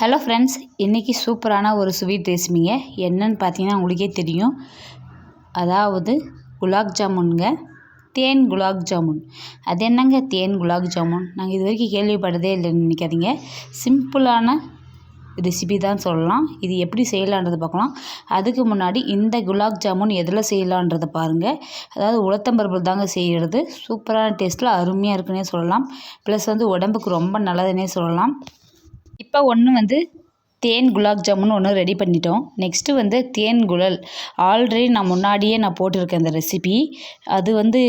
Hello friends இன்றைக்கி சூப்பரான ஒரு ஸ்வீட் ரெசிபிங்க என்னன்னு பார்த்தீங்கன்னா உங்களுக்கே தெரியும். அதாவது குலாப் ஜாமுனுங்க. தேன் குலாப் ஜாமுன். அது என்னங்க தேன் குலாப் ஜாமுன்? நாங்கள் இது வரைக்கும் கேள்விப்பட்டதே இல்லைன்னு நினைக்காதீங்க. சிம்பிளான ரெசிபி தான் சொல்லலாம். இது எப்படி செய்யலான்றதை பார்க்கலாம். அதுக்கு முன்னாடி இந்த குலாப் ஜாமுன் எதில் செய்யலான்றதை பாருங்கள் அதாவது உளுத்தம்பருப்பு தாங்க செய்கிறது சூப்பரான டேஸ்ட்டில் அருமையாக இருக்குன்னே சொல்லலாம். ப்ளஸ் வந்து உடம்புக்கு ரொம்ப நல்லதுன்னே சொல்லலாம். இப்போ ஒன்று வந்து தேன் குலாப் ஜாமுன் ஒன்று ரெடி பண்ணிட்டோம். நெக்ஸ்ட்டு வந்து தேன் குழல். ஆல்ரெடி நான் முன்னாடியே நான் போட்டிருக்கேன் அந்த ரெசிபி அது வந்து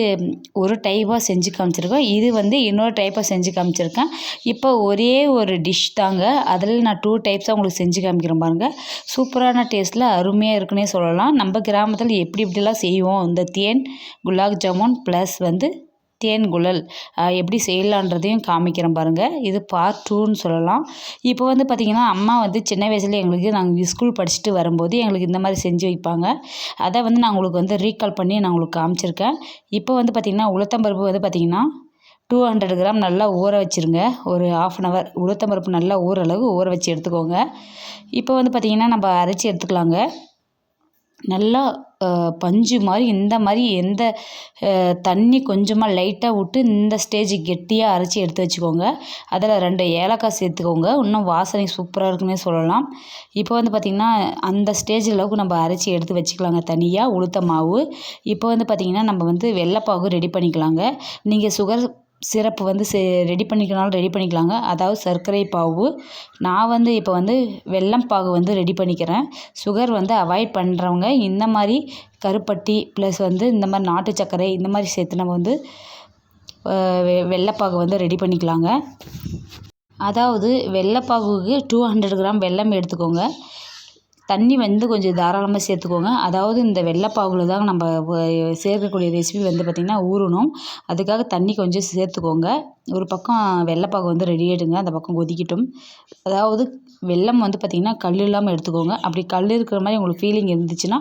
ஒரு டைப்பாக செஞ்சு காமிச்சிருக்கேன் இது வந்து இன்னொரு டைப்பாக செஞ்சு காமிச்சிருக்கேன். இப்போ ஒரே ஒரு டிஷ் தாங்க. அதில் நான் டூ டைப்ஸாக உங்களுக்கு செஞ்சு காமிக்கிறேன் பாருங்கள் சூப்பரான டேஸ்ட்டில் அருமையாக இருக்குன்னே சொல்லலாம். நம்ம கிராமத்தில் எப்படி இப்படிலாம் செய்வோம்? இந்த தேன் குலாப் ஜாமுன் ப்ளஸ் வந்து தேன் குழல் எப்படி செய்யலான்றதையும் காமிக்கிறேன் பாருங்கள் இது பார்ட் டூன்னு சொல்லலாம். இப்போ வந்து பார்த்திங்கன்னா அம்மா வந்து சின்ன வயசுல எங்களுக்கு நாங்கள் ஸ்கூல் படிச்சுட்டு வரும்போது எங்களுக்கு இந்த மாதிரி செஞ்சு வைப்பாங்க. அதை வந்து நான் உங்களுக்கு வந்து ரீகால் பண்ணி நான் உங்களுக்கு காமிச்சிருக்கேன். இப்போ வந்து பார்த்திங்கன்னா உளுத்தம்பருப்பு வந்து பார்த்திங்கன்னா டூ ஹண்ட்ரட் கிராம் நல்லா ஊற வச்சுருங்க. ஒரு ஆஃப் அன் ஹவர் உளுத்தம்பருப்பு நல்லா ஊற அளவு ஊற வச்சு எடுத்துக்கோங்க. இப்போ வந்து பார்த்திங்கன்னா நம்ம அரைச்சி எடுத்துக்கலாங்க. நல்லா பஞ்சு மாதிரி இந்த மாதிரி எந்த தண்ணி கொஞ்சமாக லைட்டாக விட்டு இந்த ஸ்டேஜ் கெட்டியாக அரைச்சி எடுத்து வச்சுக்கோங்க. அதில் ரெண்டு ஏலக்காய் சேர்த்துக்கோங்க. இன்னும் வாசனை சூப்பராக இருக்குன்னே சொல்லலாம். இப்போ வந்து பார்த்திங்கன்னா அந்த ஸ்டேஜ் அளவுக்கு நம்ம அரைச்சி எடுத்து வச்சுக்கலாங்க தனியாக உளுத்த மாவு. இப்போ வந்து பார்த்திங்கன்னா நம்ம வந்து வெள்ளைப்பாகு ரெடி பண்ணிக்கலாங்க. நீங்கள் சுகர் சிரப்பு வந்து செ ரெடி பண்ணிக்கனாலும் ரெடி பண்ணிக்கலாங்க. அதாவது சர்க்கரை பாவு. நான் வந்து இப்போ வந்து வெல்லம் பாகு வந்து ரெடி பண்ணிக்கிறேன். சுகர் வந்து அவாய்ட் பண்ணுறவங்க இந்த மாதிரி கருப்பட்டி ப்ளஸ் வந்து இந்த மாதிரி நாட்டு சர்க்கரை இந்த மாதிரி சேர்த்து நம்ம வந்து வெ வெள்ளைப்பாகு வந்து ரெடி பண்ணிக்கலாங்க. அதாவது வெள்ளைப்பாகுக்கு டூ ஹண்ட்ரட் கிராம் வெல்லம் எடுத்துக்கோங்க. தண்ணி வந்து கொஞ்சம் தாராளமாக சேர்த்துக்கோங்க. அதாவது இந்த வெள்ளைப்பாவில் தான் நம்ம சேர்க்கக்கூடிய ரெசிபி வந்து பார்த்திங்கன்னா ஊறணும். அதுக்காக தண்ணி கொஞ்சம் சேர்த்துக்கோங்க. ஒரு பக்கம் வெள்ளைப்பாகு வந்து ரெடி ஆகிடுங்க அந்த பக்கம் கொதிக்கட்டும். அதாவது வெள்ளம் வந்து பார்த்திங்கன்னா கல் இல்லாமல் எடுத்துக்கோங்க. அப்படி கல் இருக்கிற மாதிரி உங்களுக்கு ஃபீலிங் இருந்துச்சுன்னா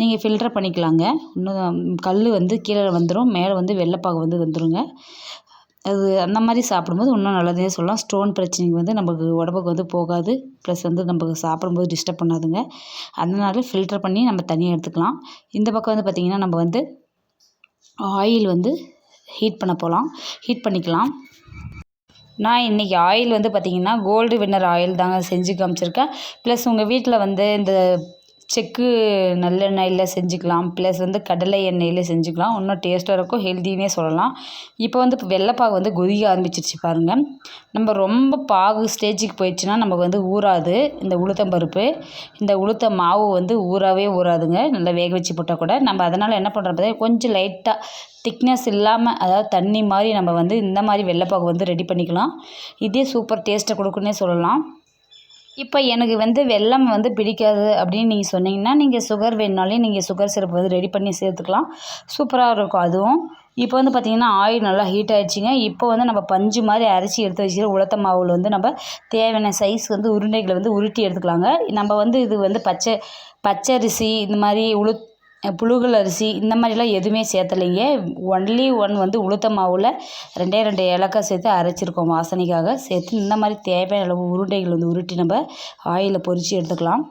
நீங்கள் ஃபில்டர் பண்ணிக்கலாங்க. இன்னும் கல் வந்து கீழே வந்துடும் மேலே வந்து வெள்ளைப்பாகு வந்து வந்துடுங்க அது அந்த மாதிரி சாப்பிடும்போது இன்னும் நல்லதே சொல்லலாம். ஸ்டோன் பிரச்சனைக்கு வந்து நமக்கு உடம்புக்கு வந்து போகாது. ப்ளஸ் வந்து நமக்கு சாப்பிடும்போது டிஸ்டர்ப் பண்ணாதுங்க. அதனால ஃபில்டர் பண்ணி நம்ம தனியாக எடுத்துக்கலாம். இந்த பக்கம் வந்து பார்த்திங்கன்னா நம்ம வந்து ஆயில் வந்து ஹீட் பண்ண போகலாம் ஹீட் பண்ணிக்கலாம். நான் இன்றைக்கி ஆயில் வந்து பார்த்திங்கன்னா கோல்டு வின்னர் ஆயில் தாங்க செஞ்சு காமிச்சிருக்கேன். ப்ளஸ் உங்கள் வீட்டில் வந்து இந்த செக்கு நல்லெண்ணெயில் செஞ்சுக்கலாம் ப்ளஸ் வந்து கடலை எண்ணெயில் செஞ்சுக்கலாம். இன்னும் டேஸ்ட்டாக இருக்கும் ஹெல்த்தினே சொல்லலாம். இப்போ வந்து வெள்ளைப்பாகு வந்து கொதிக்க ஆரம்பிச்சிருச்சு பாருங்கள் நம்ம ரொம்ப பாகு ஸ்டேஜுக்கு போயிடுச்சுன்னா நமக்கு வந்து ஊறாது இந்த உளுத்தம் பருப்பு. இந்த உளுத்த மாவு வந்து ஊறாவே ஊறாதுங்க நல்லா வேக வச்சு போட்டால் கூட. நம்ம அதனால் என்ன பண்ணுறோம் கொஞ்சம் லைட்டாக திக்னஸ் இல்லாமல் அதாவது தண்ணி மாதிரி நம்ம வந்து இந்த மாதிரி வெள்ளைப்பாகு வந்து ரெடி பண்ணிக்கலாம். இதே சூப்பர் டேஸ்ட்டை கொடுக்குன்னே சொல்லலாம். இப்போ எனக்கு வந்து வெல்லம் வந்து பிடிக்காது அப்படின்னு நீங்கள் சொன்னீங்கன்னா நீங்கள் சுகர் வேணுனாலே நீங்கள் சுகர் சிரப் வந்து ரெடி பண்ணி சேர்த்துக்கலாம். சூப்பராக இருக்கும் அதுவும். இப்போ வந்து பார்த்திங்கன்னா ஆயில் நல்லா ஹீட் ஆகிடுச்சிங்க இப்போ வந்து நம்ம பஞ்சு மாதிரி அரைச்சி எடுத்து வச்சுட்டு உளுத்த மாவில் வந்து நம்ம தேவையான சைஸ் வந்து உருண்டைகளை வந்து உருட்டி எடுத்துக்கலாங்க. நம்ம வந்து இது வந்து பச்சை பச்சரிசி இந்த மாதிரி உளுத் புழுகல் அரிசி இந்த மாதிரிலாம் எதுவுமே சேர்த்தலைங்க. ஒன்லி ஒன் வந்து உளுத்த மாவில் ரெண்டே ரெண்டு ஏலக்காய் சேர்த்து அரைச்சிருக்கோம் வாசனைக்காக. சேர்த்து இந்த மாதிரி தேவையான அளவு உருண்டைகள் வந்து உருட்டி நம்ம ஆயிலில் பொரித்து எடுத்துக்கலாம்.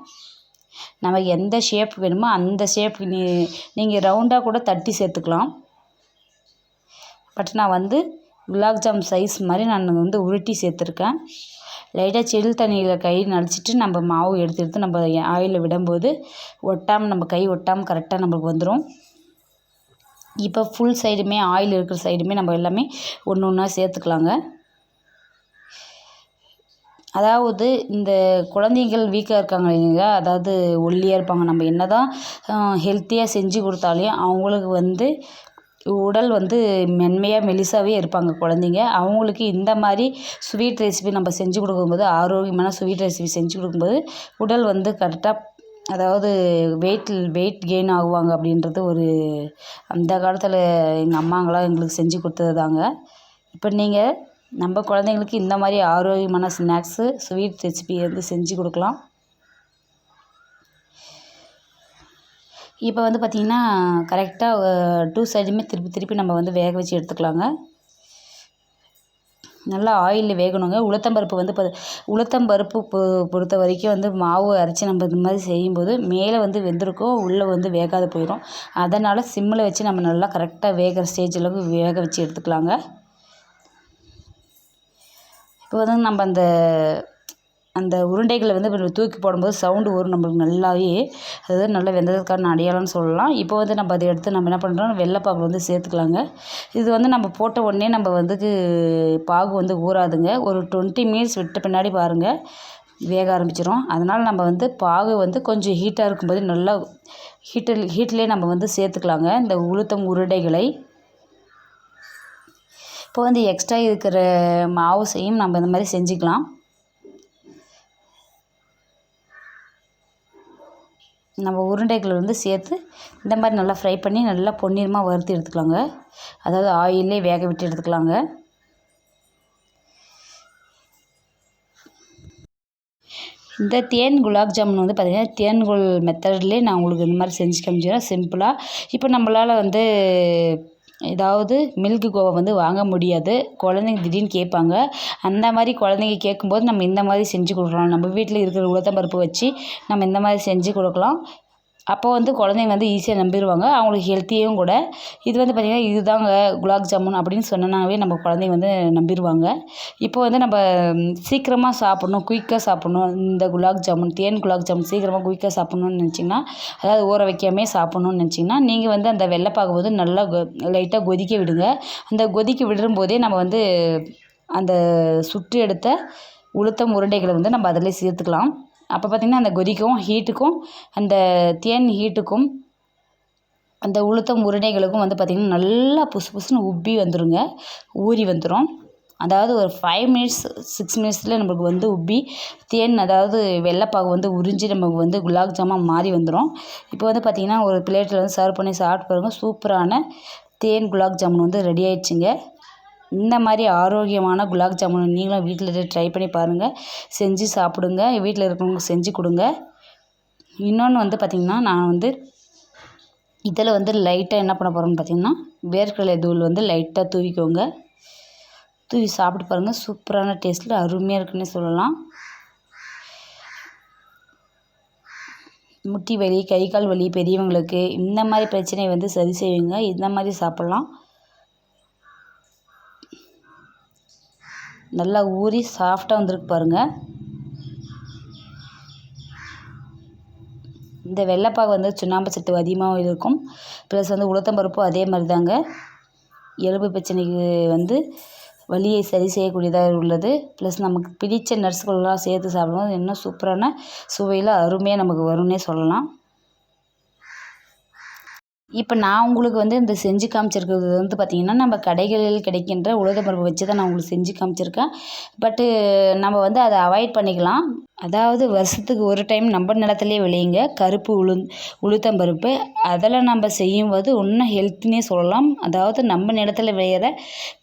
நம்ம எந்த ஷேப் வேணுமோ அந்த ஷேப் நீ நீங்கள் ரவுண்டாக கூட தட்டி சேர்த்துக்கலாம். பட் நான் வந்து குலாப் ஜாம் சைஸ் மாதிரி நான் வந்து உருட்டி சேர்த்துருக்கேன். லைட்டாக செல் தண்ணியில் கை நனைச்சிட்டு நம்ம மாவு எடுத்து எடுத்து நம்ம ஆயிலில் விடும்போது ஒட்டாமல் நம்ம கை ஒட்டாமல் கரெக்டாக நம்மளுக்கு வந்துடும் இப்போ ஃபுல் சைடுமே ஆயில் இருக்கிற சைடுமே நம்ம எல்லாமே ஒன்று ஒன்றா சேர்த்துக்கலாங்க. அதாவது இந்த குழந்தைகள் வீக்காக இருக்காங்க இல்லைங்களா அதாவது ஒல்லியாக இருப்பாங்க. நம்ம என்ன தான் ஹெல்த்தியாக செஞ்சு கொடுத்தாலையும் அவங்களுக்கு வந்து உடல் வந்து மென்மையாக மெலிசாவே இருப்பாங்க குழந்தைங்க. அவங்களுக்கு இந்த மாதிரி ஸ்வீட் ரெசிபி நம்ம செஞ்சு கொடுக்கும்போது ஆரோக்கியமான ஸ்வீட் ரெசிபி செஞ்சு கொடுக்கும்போது உடல் வந்து கரெக்டாக அதாவது வெயிட் வெயிட் கெயின் ஆகுவாங்க அப்படின்றது ஒரு அந்த காலத்தில் எங்கள் அம்மாங்களாம் எங்களுக்கு செஞ்சு கொடுத்தது தாங்க. இப்போ நீங்கள் நம்ம குழந்தைங்களுக்கு இந்த மாதிரி ஆரோக்கியமான ஸ்நாக்ஸு ஸ்வீட் ரெசிபி வந்து செஞ்சு கொடுக்கலாம். இப்போ வந்து பார்த்திங்கன்னா கரெக்டாக டூ சைடுமே திருப்பி திருப்பி நம்ம வந்து வேக வச்சு எடுத்துக்கலாங்க. நல்லா ஆயிலில் வேகணுங்க. உளுத்தம்பருப்பு வந்து இப்போ உளுத்தம்பருப்பு பொ பொறுத்த வரைக்கும் வந்து மாவு அரைச்சி நம்ம இந்த மாதிரி செய்யும்போது மேலே வந்து வெந்திருக்கும் உள்ளே வந்து வேகாத போயிடும். அதனால் சிம்மில் வச்சு நம்ம நல்லா கரெக்டாக வேகிற ஸ்டேஜ் அளவுக்கு வேக வச்சு எடுத்துக்கலாங்க. இப்போ வந்து நம்ம அந்த அந்த உருண்டைகளை வந்து இப்போ தூக்கி போடும்போது சவுண்டு வரும் நம்மளுக்கு நல்லாவே அதுதான் நல்லா வெந்ததுக்கான அடையாளம்னு சொல்லலாம். இப்போ வந்து நம்ம அதை எடுத்து நம்ம என்ன பண்ணுறோம் வெள்ளைப்பாகு வந்து சேர்த்துக்கலாங்க. இது வந்து நம்ம போட்ட உடனே நம்ம வந்து பாகு வந்து ஊறாதுங்க. ஒரு டுவெண்ட்டி மினிட்ஸ் விட்ட பின்னாடி பாருங்கள் வேக ஆரம்பிச்சிடும் அதனால் நம்ம வந்து பாகு வந்து கொஞ்சம் ஹீட்டாக இருக்கும்போது நல்லா ஹீட்டில் ஹீட்லேயே நம்ம வந்து சேர்த்துக்கலாங்க. இந்த உளுத்தம் உருண்டைகளை. இப்போ வந்து எக்ஸ்ட்ரா இருக்கிற மாவு செய்யும். நம்ம இந்த மாதிரி செஞ்சுக்கலாம். நம்ம உருண்டைகளை வந்து சேர்த்து இந்த மாதிரி நல்லா ஃப்ரை பண்ணி நல்லா பொன்னிறமாக வறுத்து எடுத்துக்கலாங்க. அதாவது ஆயிலே வேக விட்டு எடுத்துக்கலாங்க. இந்த தேன் குலாப் ஜாமுன் வந்து பார்த்திங்கன்னா தேன்குள் மெத்தட்லேயே நான் உங்களுக்கு இந்த மாதிரி செஞ்சு காமிச்சிடுறேன். சிம்பிளாக இப்போ நம்மளால் வந்து ஏதாவது மில்க்கு கோவா வந்து வாங்க முடியாது. குழந்தைங்க திடீர்னு கேட்பாங்க. அந்த மாதிரி குழந்தைங்க கேட்கும்போது நம்ம இந்த மாதிரி செஞ்சு கொடுக்கலாம். நம்ம வீட்டில் இருக்கிற உளுத்தம்பருப்பு வச்சு நம்ம இந்த மாதிரி செஞ்சு கொடுக்கலாம். அப்போ வந்து குழந்தைங்க வந்து ஈஸியாக நம்பிடுவாங்க அவங்களுக்கு ஹெல்த்தியும் கூட. இது வந்து பார்த்திங்கன்னா இதுதாங்க குலாப் ஜாமுன் அப்படின்னு சொன்னனாவே நம்ம குழந்தைங்க வந்து நம்பிடுவாங்க இப்போ வந்து நம்ம சீக்கிரமாக சாப்பிட்ணும் குயிக்காக சாப்பிட்ணும். இந்த குலாப் ஜாமுன் தேன் குலாப் ஜாமுன் சீக்கிரமாக குயிக்காக சாப்பிட்ணுன்னு நினச்சிங்கன்னா அதாவது ஊற வைக்காமே சாப்பிட்ணுன்னு நினச்சிங்கன்னா நீங்கள் வந்து அந்த வெள்ளைப்பாகு வந்து நல்லா லைட்டாக கொதிக்க விடுங்க. அந்த கொதிக்க விடும்போதே நம்ம வந்து அந்த சுற்றி எடுத்த உளுத்தம் உருண்டைகளை வந்து நம்ம அதில் சேர்த்துக்கலாம். அப்போ பார்த்திங்கன்னா அந்த கொதிக்கும் ஹீட்டுக்கும் அந்த தேன் ஹீட்டுக்கும் அந்த உளுத்தம் உருண்டைகளுக்கும் வந்து பார்த்திங்கன்னா நல்லா புசு புசுன்னு உப்பி வந்துடுங்க ஊறி வந்துடும் அதாவது ஒரு ஃபைவ் மினிட்ஸ் சிக்ஸ் மினிட்ஸில் நம்மளுக்கு வந்து உப்பி தேன் அதாவது வெள்ளைப்பாகு வந்து உறிஞ்சி நமக்கு வந்து குலாப் ஜாமான் மாறி வந்துடும் இப்போ வந்து பார்த்திங்கன்னா ஒரு பிளேட்டில் வந்து சர்வ் பண்ணி சாப்பிட்டு பாருங்கள் சூப்பரான தேன் குலாப் ஜாமுன் வந்து ரெடி ஆயிடுச்சுங்க. இந்த மாதிரி ஆரோக்கியமான குலாப் ஜாமுன் நீங்களும் வீட்டில் ட்ரை பண்ணி பாருங்கள் செஞ்சு சாப்பிடுங்க. வீட்டில் இருக்கிறவங்க செஞ்சு கொடுங்க. இன்னொன்று வந்து பார்த்திங்கன்னா நான் வந்து இதில் வந்து லைட்டாக என்ன பண்ண போகிறோம்னு பார்த்திங்கன்னா வேர்க்கடலை தூள் வந்து லைட்டாக தூவிக்கோங்க. தூவி சாப்பிட்டு பாருங்கள் சூப்பரான டேஸ்ட்டில் அருமையாக இருக்குன்னு சொல்லலாம். முட்டி வலி கை கால் வலி பெரியவங்களுக்கு இந்த மாதிரி பிரச்சனையை வந்து சரி செய்வீங்க. இந்த மாதிரி சாப்பிட்லாம். நல்லா ஊறி சாஃப்டாக வந்திருக்கு பாருங்கள் இந்த வெள்ளைப்பாகு வந்து சுண்ணாம்பு சத்து அதிகமாகவும் இருக்கும். ப்ளஸ் வந்து உளுத்தம்பருப்பும் அதே மாதிரி தாங்க எலும்பு பிரச்சனைக்கு வந்து வலியை சரி செய்யக்கூடியதாக உள்ளது. ப்ளஸ் நமக்கு பிடித்த நர்ஸுகளெலாம் சேர்த்து சாப்பிடும்போது இன்னும் சூப்பரான சுவையில் அருமையாக நமக்கு வரும்னே சொல்லலாம். இப்போ நான் உங்களுக்கு வந்து இந்த செஞ்சு காமிச்சிருக்கிறது வந்து பார்த்திங்கன்னா நம்ம கடைகளில் கிடைக்கின்ற உளுந்தம்பருப்பு வச்சு தான் நான் உங்களுக்கு செஞ்சு காமிச்சிருக்கேன். பட்டு நம்ம வந்து அதை அவாய்ட் பண்ணிக்கலாம். அதாவது வருஷத்துக்கு ஒரு டைம் நம்ம நிலத்துலேயே விளையுங்க. கருப்பு உளுந் உளுத்தம்பருப்பு அதில் நம்ம செய்யும்போது இன்னும் ஹெல்த்துன்னே சொல்லலாம். அதாவது நம்ம நிலத்துல விளையிற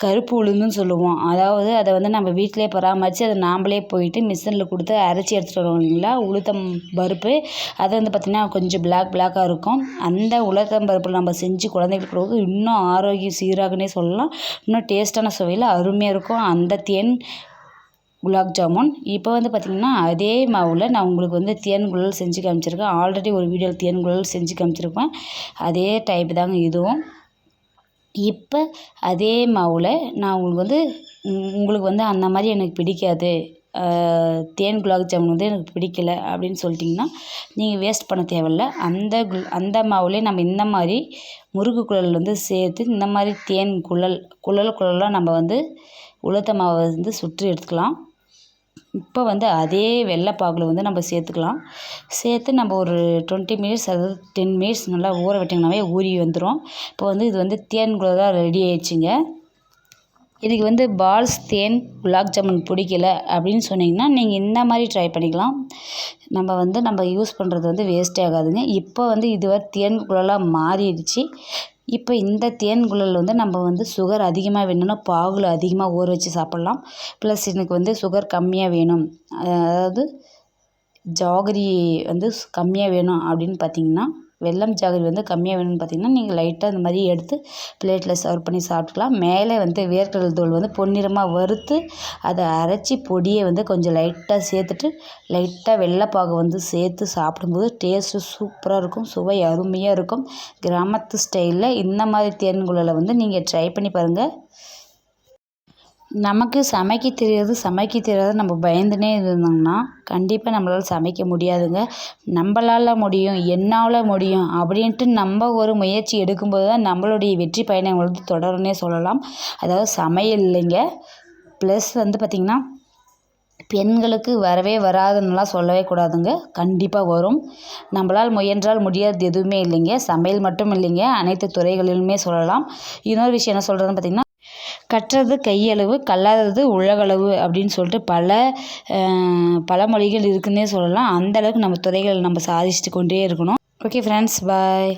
கருப்பு உளுந்துன்னு சொல்லுவோம். அதாவது அதை வந்து நம்ம வீட்டிலே பராமரித்து அதை நாம்ளே போயிட்டு மிஷினில் கொடுத்து அரைச்சி எடுத்துகிட்டு வருவோம் இல்லைங்களா? உளுத்தம் பருப்பு. அது வந்து பார்த்திங்கன்னா கொஞ்சம் பிளாக் பிளாக்காக இருக்கும். அந்த உளுத்தம் பருப்பில் நம்ம செஞ்சு குழந்தைங்களுக்கு கொடுக்கும் இன்னும் ஆரோக்கியம் சீராகனே சொல்லலாம். இன்னும் டேஸ்ட்டான சுவையில் அருமையாக இருக்கும். அந்த தேன் குலாப் ஜாமுன். இப்போ வந்து பார்த்திங்கன்னா அதே மாவில் நான் உங்களுக்கு வந்து தேன் குழல் செஞ்சு காமிச்சிருக்கேன். ஆல்ரெடி ஒரு வீடியோவில் தேன் குழல் செஞ்சு காமிச்சிருப்பேன். அதே டைப் தாங்க இதுவும். இப்போ அதே மாவில் நான் உங்களுக்கு வந்து உங்களுக்கு வந்து அந்த மாதிரி எனக்கு பிடிக்காது. தேன் குலாப் ஜாமுன் வந்து எனக்கு பிடிக்கல அப்படின்னு சொல்லிட்டிங்கன்னா நீங்கள் வேஸ்ட் பண்ண தேவையில்ல. அந்த குல் அந்த மாவுலேயே நம்ம இந்த மாதிரி முறுக்கு குழல் வந்து சேர்த்து இந்த மாதிரி தேன் குழல் குழல் குழலாக நம்ம வந்து உளுத்த மாவை வந்து சுற்றி எடுத்துக்கலாம். இப்போ வந்து அதே வெள்ளைப்பாகுல வந்து நம்ம சேர்த்துக்கலாம். சேர்த்து நம்ம ஒரு டுவெண்ட்டி மினிட்ஸ் அதாவது டென் மினிட்ஸ் நல்லா ஊற விட்டிங்கனாவே ஊறி வந்துடும் இப்போ வந்து இது வந்து தேன் குழல் ரெடி ஆயிடுச்சுங்க. இதுக்கு வந்து பால்ஸ் தேன் குலாப் ஜாமுன் பிடிக்கல அப்படின்னு சொன்னிங்கன்னா நீங்கள் இந்த மாதிரி ட்ரை பண்ணிக்கலாம். நம்ம வந்து நம்ம யூஸ் பண்ணுறது வந்து வேஸ்ட்டே ஆகாதுங்க. இப்போ வந்து இதுவரை தேன் குழலாக மாறிடுச்சு. இப்போ இந்த தேன் குழல் வந்து நம்ம வந்து சுகர் அதிகமாக வேணும்னா பாகுல அதிகமாக ஊற வச்சு சாப்பிட்லாம். ப்ளஸ் எனக்கு வந்து சுகர் கம்மியாக வேணும். அதாவது ஜாகரி வந்து கம்மியாக வேணும் அப்படின்னு பார்த்தீங்கன்னா வெல்லம் ஜாகரி வந்து கம்மியாக வேணும்னு பார்த்தீங்கன்னா நீங்கள் லைட்டாக இந்த மாதிரி எடுத்து பிளேட்டில் சர்வ் பண்ணி சாப்பிட்டுக்கலாம். மேலே வந்து வேர்க்கடலை தூள் வந்து பொன்னிறமாக வறுத்து அதை அரைச்சி பொடியை வந்து கொஞ்சம் லைட்டாக சேர்த்துட்டு லைட்டாக வெள்ளைப்பாகு வந்து சேர்த்து சாப்பிடும்போது டேஸ்ட்டு சூப்பராக இருக்கும் சுவை அருமையாக இருக்கும். கிராமத்து ஸ்டைலில் இந்த மாதிரி தேன்குழலை வந்து நீங்கள் ட்ரை பண்ணி பாருங்கள் நமக்கு சமைக்க தெரியாது சமைக்க தெரியாது நம்ம பயந்துனே இருந்தோம்னா கண்டிப்பாக நம்மளால் சமைக்க முடியாதுங்க. நம்மளால முடியும் என்னால் முடியும் அப்படின்ட்டு நம்ம ஒரு முயற்சி எடுக்கும்போது தான் நம்மளுடைய வெற்றி பயணம் வந்து தொடரும்னே சொல்லலாம். அதாவது சமையல் இல்லைங்க. ப்ளஸ் வந்து பார்த்திங்கன்னா பெண்களுக்கு வரவே வராதுன்னுலாம் சொல்லவே கூடாதுங்க. கண்டிப்பாக வரும். நம்மளால் முயன்றால் முடியாது எதுவுமே இல்லைங்க. சமையல் மட்டும் இல்லைங்க. அனைத்து துறைகளிலுமே சொல்லலாம். இன்னொரு விஷயம் என்ன சொல்கிறதுன்னு பார்த்திங்கன்னா கற்றது கையளவு கல்லாதது உலகளவு அப்படின்னு சொல்லிட்டு பல பழமொழிகள் இருக்குன்னே சொல்லலாம். அந்தளவுக்கு நம்ம துறைகளை நம்ம சாதிச்சுட்டு கொண்டே இருக்கணும். Okay friends bye